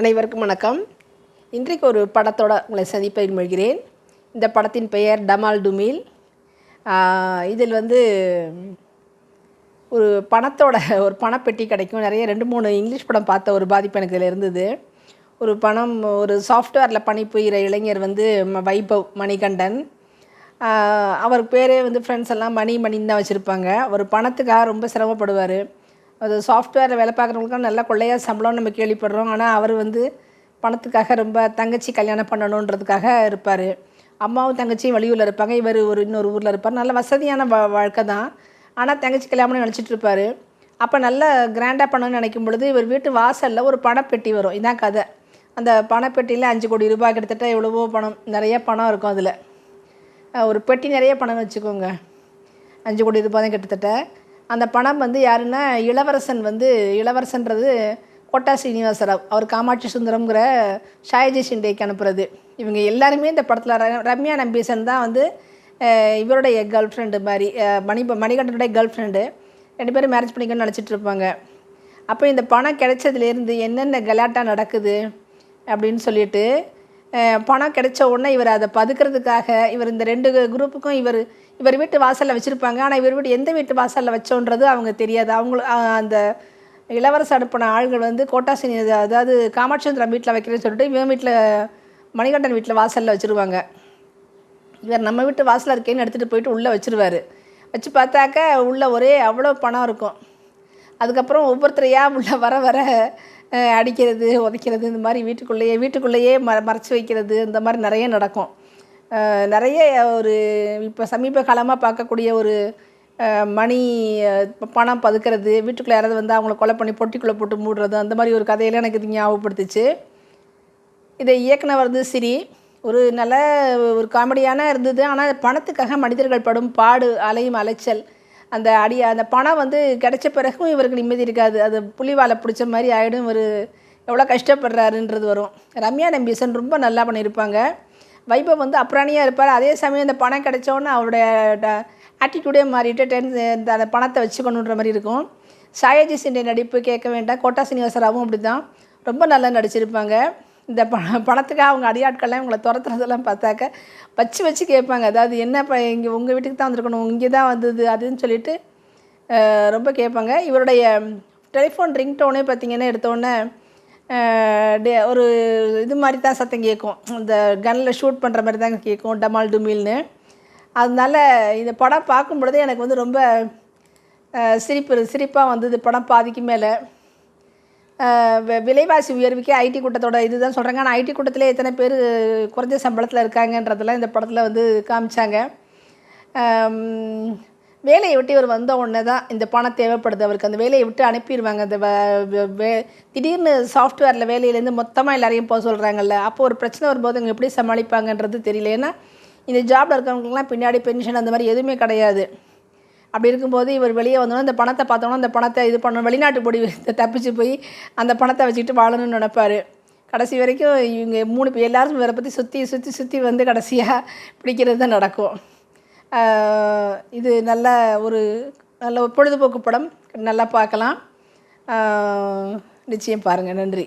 அனைவருக்கும் வணக்கம். இன்றைக்கு ஒரு படத்தோட உங்களை சந்திப்பதில் மொழிகிறேன். இந்த படத்தின் பெயர் டமால் டுமில். இதில் வந்து ஒரு பணத்தோட ஒரு பணப்பெட்டி கிடைக்கும். நிறைய ரெண்டு மூணு இங்கிலீஷ் படம் பார்த்த ஒரு பாதிப்பு எனக்கு இதில் இருந்தது. ஒரு பணம் ஒரு சாஃப்ட்வேரில் பணிபுரிகிற இளைஞர் வந்து ம- வைபவ் மணிகண்டன். அவர் பேரே வந்து ஃப்ரெண்ட்ஸ் எல்லாம் மணி மணின்னு தான் வச்சுருப்பாங்க. ஒரு பணத்துக்காக ரொம்ப சிரமப்படுவார். அது சாஃப்ட்வேரில் வேலை பார்க்குறவங்களுக்கும் நல்லா கொள்ளையாக சம்பளம் நம்ம கேள்விப்படுறோம். ஆனால் அவர் வந்து பணத்துக்காக ரொம்ப தங்கச்சி கல்யாணம் பண்ணணுன்றதுக்காக இருப்பார். அம்மாவும் தங்கச்சியும் வெளியூரில் இருப்பாங்க. இவர் ஒரு இன்னொரு ஊரில் இருப்பார். நல்ல வசதியான வா வாழ்க்கை தான். ஆனால் தங்கச்சி கல்யாணம் நினச்சிட்டு இருப்பார். அப்போ நல்ல கிராண்டாக பண்ணணும்னு நினைக்கும் பொழுது இவர் வீட்டு வாசலில் ஒரு பணப்பெட்டி வரும். இதான் கதை. அந்த பணப்பெட்டியில் அஞ்சு கோடி ரூபாய் கிட்டத்தட்ட எவ்வளவோ பணம் நிறைய பணம் இருக்கும் அதில். ஒரு பெட்டி நிறைய பணம் வச்சுக்கோங்க. அஞ்சு கோடி ரூபாய் தான் கிட்டத்தட்ட. அந்த பணம் வந்து யாருன்னா இளவரசன் வந்து இளவரசன்றது கோட்டா ஸ்ரீனிவாச ராவ் அவர் காமாட்சி சுந்தரம்ங்கிற ஷாயஜி ஷிண்டேக்கு அனுப்புறது. இவங்க எல்லாருமே இந்த படத்தில் ரம்யா நம்பீசன் தான் வந்து இவருடைய கேர்ள் ஃப்ரெண்டு மாதிரி மணி மணிகண்டனுடைய கேர்ள் ஃப்ரெண்டு ரெண்டு பேரும் மேரேஜ் பண்ணிக்கணும்னு நினச்சிட்டு இருப்பாங்க. அப்போ இந்த பணம் கிடைச்சதுலேருந்து என்னென்ன கலாட்டா நடக்குது அப்படின்னு சொல்லிட்டு பணம் கிடைச்ச உடனே இவர் அதை பதுக்கிறதுக்காக இவர் இந்த ரெண்டு குரூப்புக்கும் இவர் இவர் வீட்டு வாசலில் வச்சுருப்பாங்க. ஆனால் இவர் வீட்டு எந்த வீட்டு வாசலில் வச்சோன்றது அவங்க தெரியாது. அவங்கள அந்த இளவரசு அனுப்பின ஆள்கள் வந்து கோட்டாசினி அதாவது காமாட்சிந்திரம் வீட்டில் வைக்கிறேன்னு சொல்லிட்டு இவன் வீட்டில் மணிகண்டன் வீட்டில் வாசலில் வச்சுருவாங்க. இவர் நம்ம வீட்டு வாசலில் இருக்கேன்னு எடுத்துகிட்டு போயிட்டு உள்ளே வச்சுருவார். வச்சு பார்த்தாக்க உள்ளே ஒரே அவ்வளோ பணம் இருக்கும். அதுக்கப்புறம் ஒவ்வொருத்தரையாக உள்ளே வர வர அடிக்கிறது உதைக்கிறது இந்த மாதிரி வீட்டுக்குள்ளேயே வீட்டுக்குள்ளேயே ம மறைச்சி வைக்கிறது இந்த மாதிரி நிறைய நடக்கும். நிறைய ஒரு இப்போ சமீப காலமாக பார்க்கக்கூடிய ஒரு மணி பணம் பதுக்கிறது வீட்டுக்குள்ளே யாராவது வந்து அவங்கள கொலை பண்ணி பொட்டிக்குள்ளே போட்டு மூடுறது அந்த மாதிரி ஒரு கதையெல்லாம் எனக்கு இது ஞாபகப்படுத்துச்சு. இதை இயக்குனர் வந்து சிரி ஒரு நல்ல ஒரு காமெடியான இருந்தது. ஆனால் பணத்துக்காக மனிதர்கள் படும் பாடு அலையும் அலைச்சல் அந்த அடி அந்த பணம் வந்து கிடைச்ச பிறகும் இவருக்கு நிம்மதி இருக்காது. அது புலிவாலை பிடிச்ச மாதிரி ஆகிடும் இவர் எவ்வளோ கஷ்டப்படுறாருன்றது வரும். ரம்யா நம்பீசன் ரொம்ப நல்லா பண்ணியிருப்பாங்க. வைபவ் வந்து அப்ராணியாக இருப்பார். அதே சமயம் இந்த பணம் கிடைச்சோன்னே அவருடைய ஆட்டிடியூடே மாறிட்டு டென் அந்த பணத்தை வச்சுக்கணுன்ற மாதிரி இருக்கும். சாயாஜி சிண்டே நடிப்பு கேட்க வேண்டாம். கோட்டா சீனிவாசராவும் அப்படி தான் ரொம்ப நல்லா நடிச்சிருப்பாங்க. இந்த ப பணத்துக்காக அவங்க அடியாட்கள்லாம் இவங்களை துரத்துறதெல்லாம் பார்த்தாக்க வச்சு வச்சு கேட்பாங்க. அதாவது என்ன இப்போ இங்கே உங்கள் வீட்டுக்கு தான் வந்திருக்கணும் இங்கே தான் வந்தது அதுன்னு சொல்லிட்டு ரொம்ப கேட்பாங்க. இவருடைய டெலிஃபோன் ரிங்டோனே பார்த்தீங்கன்னா எடுத்தோடனே ஒரு இது மாதிரி தான் சத்தம் கேட்கும். இந்த கன்னில் ஷூட் பண்ணுற மாதிரி தான் கேட்கும் டமால் டுமில்னு. அதனால இந்த படம் பார்க்கும் பொழுதே எனக்கு வந்து ரொம்ப சிரிப்பு சிரிப்பாக வந்தது படம் பாதிக்கு மேலே. விலைவாசி உயர்வுக்கே ஐடி கூட்டத்தோட இதுதான் சொல்கிறாங்க ஆனால் ஐடி கூட்டத்தில் எத்தனை பேர் குறைஞ்ச சம்பளத்தில் இருக்காங்கன்றதெல்லாம் இந்த படத்தில் வந்து காமிச்சாங்க. வேலையை விட்டு இவர் வந்த உடனே தான் இந்த பணம் தேவைப்படுது. அவருக்கு அந்த வேலையை விட்டு அனுப்பிடுவாங்க. அந்த வ- வே- திடீர்னு சாஃப்ட்வேரில் வேலையிலேருந்து மொத்தமாக எல்லாரையும் போக சொல்கிறாங்கல்ல அப்போ ஒரு பிரச்சனை வரும்போது அவங்க எப்படி சமாளிப்பாங்கன்றது தெரியல. ஏன்னா இந்த ஜாபில் இருக்கிறவங்களுக்குலாம் பின்னாடி பென்ஷன் அந்த மாதிரி எதுவுமே கிடையாது. அப்படி இருக்கும்போது இவர் வெளியே வந்தோன்னா இந்த பணத்தை பார்த்தோன்னா அந்த பணத்தை இது பண்ணணும் வெளிநாட்டு பொடி தப்பிச்சு போய் அந்த பணத்தை வச்சுக்கிட்டு வாழணும்னு நினைப்பாரு. கடைசி வரைக்கும் இவங்க மூணு பேர் எல்லாரும் இவரை பற்றி சுற்றி சுற்றி சுற்றி வந்து கடைசியாக பிடிக்கிறது தான் நடக்கும். இது நல்ல ஒரு நல்ல ஒரு பொழுதுபோக்கு படம். நல்லா பார்க்கலாம். நிச்சயம் பாருங்கள் நன்றி.